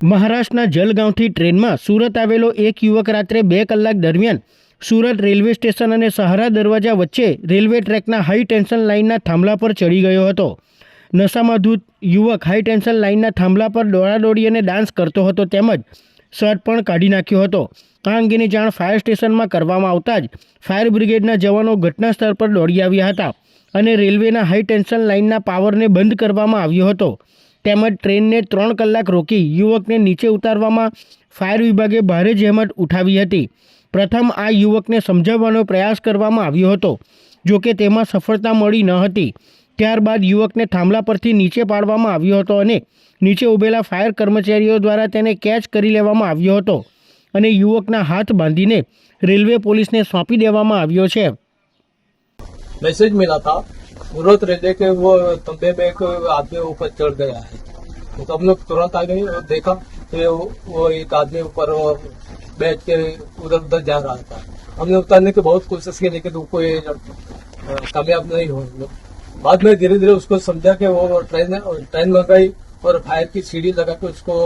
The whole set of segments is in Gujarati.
મહારાષ્ટ્રના જલગાંવથી ટ્રેનમાં સુરત આવેલો એક યુવક રાત્રે બે કલાક દરમિયાન સુરત રેલવે સ્ટેશન અને સહારા દરવાજા વચ્ચે રેલવે ટ્રેકના હાઈ ટેન્શન લાઇનના થાંભલા પર ચડી ગયો હતો. નશામાં ધૂત યુવક હાઈ ટેન્શન લાઇનના થાંભલા પર દોડાદોડી અને ડાન્સ કરતો હતો તેમજ શર્ટ પણ કાઢી નાખ્યો હતો. આ અંગેની જાણ ફાયર સ્ટેશનમાં કરવામાં આવતા જ ફાયર બ્રિગેડના જવાનો ઘટના સ્થળ પર દોડી આવ્યા હતા અને રેલવેના હાઈ ટેન્શન લાઇનના પાવરને બંધ કરવામાં આવ્યો હતો. તેમજ ટ્રેનને ત્રણ કલાક રોકી યુવકને નીચે ઉતારવામાં ફાયર વિભાગે ભારે જહેમત ઉઠાવી હતી પ્રથમ આ યુવકને સમજાવવાનો પ્રયાસ કરવામાં આવ્યો હતો જો કે તેમાં સફળતા મળી ન હતી ત્યારબાદ યુવકને થાંભલા પરથી નીચે પાડવામાં આવ્યો હતો અને નીચે ઊભેલા ફાયર કર્મચારીઓ દ્વારા તેને કેચ કરી લેવામાં આવ્યો હતો અને યુવકના હાથ બાંધીને રેલવે પોલીસને સોંપી દેવામાં આવ્યો છે मैसेज मिला था जरूरत रहने के वो तंबे में एक आदमी ऊपर चढ़ गया है तो हम लोग तुरंत आ गए और देखा कि वो, वो एक आदमी ऊपर वो बैठ के उधर उधर जा रहा था हमने उतारने की बहुत कोशिश की लेकिन वो कोई अ, कामयाब नहीं हुए हम लोग बाद में धीरे धीरे उसको समझा कि वो ट्रेन ट्रेन लगाई और फायर की सीढ़ी लगा के उसको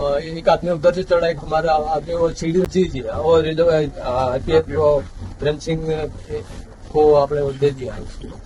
अ, एक आदमी उधर से चढ़ा एक हमारा आदमी वो सीढ़ी जी जी और ये जो आईपीएफ प्रेम सिंह को आपने वो दे दिया उसको